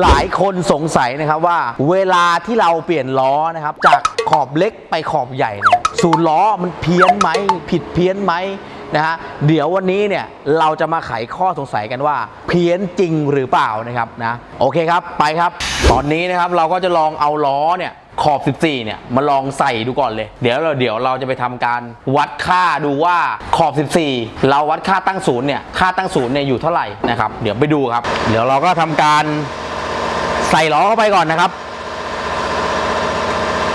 หลายคนสงสัยนะครับว่า เวลาที่เราเปลี่ยนล้อนะครับ จากขอบเล็กไปขอบใหญ่เนี่ยศูนย์ล้อมันเพี้ยนไหมผิดเพี้ยนไหมนะฮะเดี๋ยววันนี้เนี่ยเราจะมาไขข้อสงสัยกันว่า เพี้ยนจริงหรือเปล่านะครับนะโอเคครับไปครับ ตอนนี้นะครับเราก็จะลองเอาล้อเนี่ยขอบ 14 เนี่ย มาลองใส่ดูก่อนเลย เดี๋ยวเราเดี๋ยวเราจะไปทำการวัดค่าดูว่าขอบ 14 เราวัดค่าตั้งศูนย์เนี่ย ค่าตั้งศูนย์เนี่ยอยู่เท่าไหร่นะครับ เดี๋ยวไปดูครับ เดี๋ยวเราก็ทำการ ใส่ล้อเข้าไปก่อนนะครับ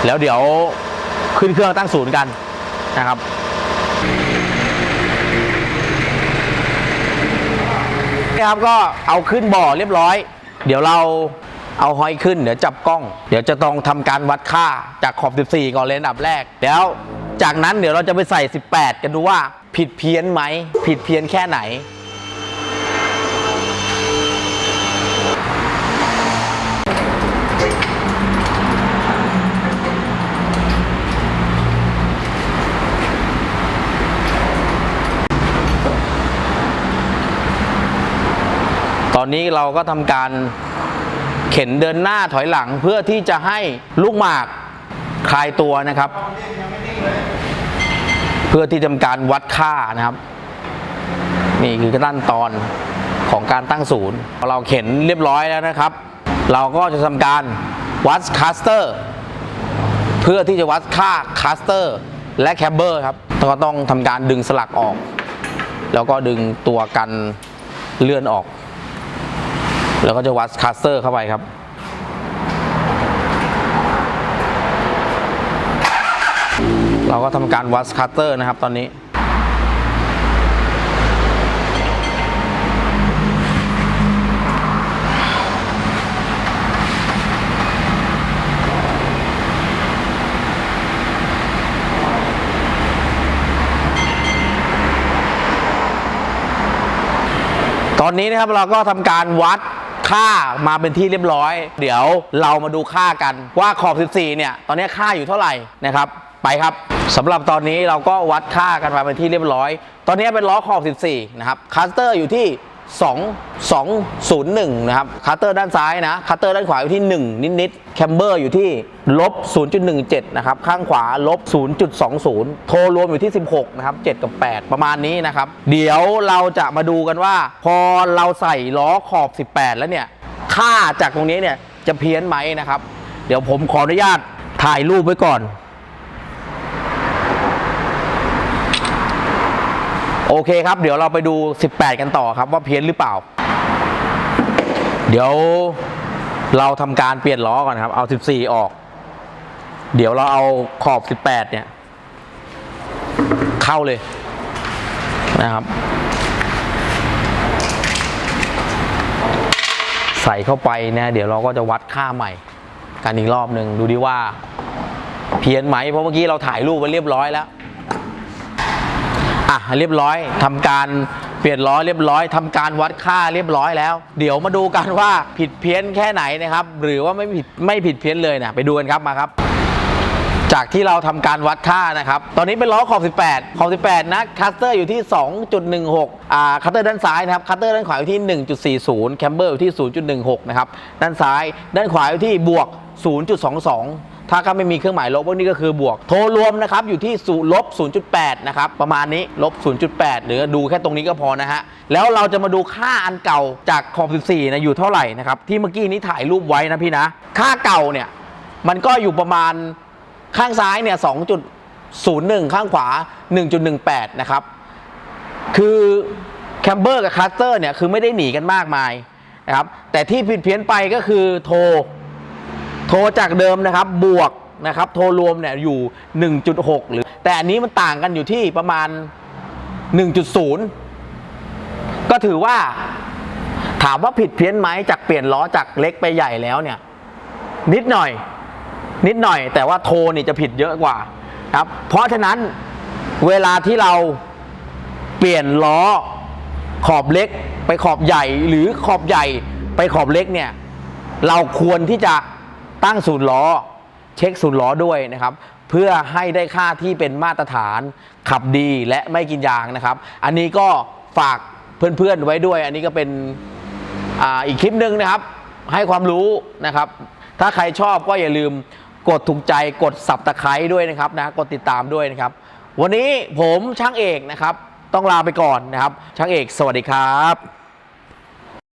แล้วเดี๋ยวขึ้นเครื่องตั้งศูนย์กันนะครับนี่ครับก็เอาขึ้นบ่อเรียบร้อย เดี๋ยวเราเอาหอยขึ้นเดี๋ยวจับกล้อง เดี๋ยวจะต้องทำการวัดค่าจากขอบ 14 ก่อนเลนดับแรก แล้วจากนั้นเดี๋ยวเราจะไปใส่ 18 กันดูว่าผิดเพี้ยนไหม ผิดเพี้ยนแค่ไหน อนนี้เราก็ทำการเข็นเดินหน้าถอยหลังเพื่อที่จะให้ลูกหมากคลายตัวนะครับ เพื่อที่ทำการวัดค่านะครับ นี่คือขั้นตอนของการตั้งศูนย์พอเราเข็นเรียบร้อยแล้วนะครับ เราก็จะทำการวัดคัสเตอร์เพื่อที่จะวัดค่าคัสเตอร์และแคมเบอร์ครับก็ต้องทำการดึงสลักออก แล้วก็ดึงตัวกันเลื่อนออก แล้วก็จะวัดคัสเตอร์เข้าไปครับ เราก็ทำการวัดคัสเตอร์นะครับตอนนี้ตอนนี้นะครับเราก็ทำการวัด ค่ามาเป็นที่เรียบร้อย เดี๋ยวเรามาดูค่ากันว่าขอบ 14 เนี่ย ตอนนี้ค่าอยู่เท่าไหร่นะครับ ไปครับสำหรับตอนนี้เราก็วัดค่ากันมาเป็นที่เรียบร้อย ตอนนี้เป็นล้อขอบ 14 นะครับคัสเตอร์อยู่ที่2 201 นะครับคัตเตอร์ด้านซ้ายนะคัตเตอร์ด้านขวาอยู่ที่ 1 นิดๆแคมเบอร์อยู่ที่ ลบ 0.17 นะครับ ข้างขวาลบ 0.20 โทรรวมอยู่ที่ 16 นะครับ 7 กับ 8 ประมาณนี้นะครับ เดี๋ยวเราจะมาดูกันว่า พอเราใส่ล้อขอบ 18 แล้วเนี่ย ค่าจากตรงนี้เนี่ยจะเพี้ยนไหมนะครับ เดี๋ยวผมขออนุญาตถ่ายรูปไว้ก่อน โอเคครับ เดี๋ยวเราไปดู 18 กันต่อครับว่าเพี้ยนหรือเปล่า เดี๋ยวเราทำการเปลี่ยนล้อก่อนครับ เอา 14 ออก เดี๋ยวเราเอาขอบ 18 เนี่ย เข้าเลยนะครับ ใส่เข้าไปนะเดี๋ยวเราก็จะวัดค่าใหม่ กันอีกรอบหนึ่งดูดิว่า เพี้ยนไหมเพราะเมื่อกี้เราถ่ายรูปไว้เรียบร้อยแล้วอะเรียบร้อยทำการเปลี่ยนล้อเรียบร้อยทำการวัดค่าเรียบร้อยแล้ว เดี๋ยวมาดูกันว่าผิดเพี้ยนแค่ไหนนะครับ หรือว่าไม่ผิดไม่ผิดเพี้ยนเลยนะไปดูกันครับมาครับ จากที่เราทำการวัดค่านะครับ ตอนนี้เป็นล้อขอบ 18 ขอบ 18 นะ คัสเตอร์อยู่ที่ 2.16 อ่า คัสเตอร์ด้านซ้ายนะครับ คัสเตอร์ด้านขวาอยู่ที่ 1.40 แคมเบอร์อยู่ที่ 0.16 นะครับ ด้านซ้าย ด้านขวาอยู่ที่บวก 0.22ถ้าก็ไม่มีเครื่องหมายลบพวกนี้ก็คือบวก โทรรวมนะครับ อยู่ที่0ลบ 0.8 นะครับ ประมาณนี้ลบ 0.8 หรือดูแค่ตรงนี้ก็พอนะฮะ แล้วเราจะมาดูค่าอันเก่าจากขอบ 14 นะ อยู่เท่าไหร่นะครับ ที่เมื่อกี้นี้ถ่ายรูปไว้นะพี่นะ ค่าเก่าเนี่ย มันก็อยู่ประมาณ ข้างซ้ายเนี่ย2.01 ข้างขวา 1.18 นะครับ คือแคมเบอร์กับคัสเตอร์เนี่ย คือไม่ได้หนีกันมากมายนะครับ แต่ที่ผิดเพี้ยนไปก็คือโทร โทรจากเดิมนะครับ บวกนะครับ โทรรวมเนี่ยอยู่ 1.6 หรือ แต่อันนี้มันต่างกันอยู่ที่ประมาณ 1.0 ก็ถือว่าถามว่าผิดเพี้ยนไหมจากเปลี่ยนล้อจากเล็กไปใหญ่แล้วเนี่ย นิดหน่อย นิดหน่อย แต่ว่าโทรนี่จะผิดเยอะกว่าครับ เพราะฉะนั้นเวลาที่เราเปลี่ยนล้อขอบเล็กไปขอบใหญ่หรือขอบใหญ่ไปขอบเล็กเนี่ยเราควรที่จะตั้งศูนย์ล้อ เช็คศูนย์ล้อด้วยนะครับ เพื่อให้ได้ค่าที่เป็นมาตรฐานขับดีและไม่กินยางนะครับ อันนี้ก็ฝากเพื่อนๆไว้ด้วย อันนี้ก็เป็นออีกคลิปหนึ่งนะครับ ให้ความรู้นะครับ ถ้าใครชอบก็อย่าลืม กดถูกใจกดสับตะไคร้ด้วยนะครับนะกดติดตามด้วยนะครับ วันนี้ผมช่างเอกนะครับ ต้องลาไปก่อนนะครับ ช่างเอก สวัสดีครับ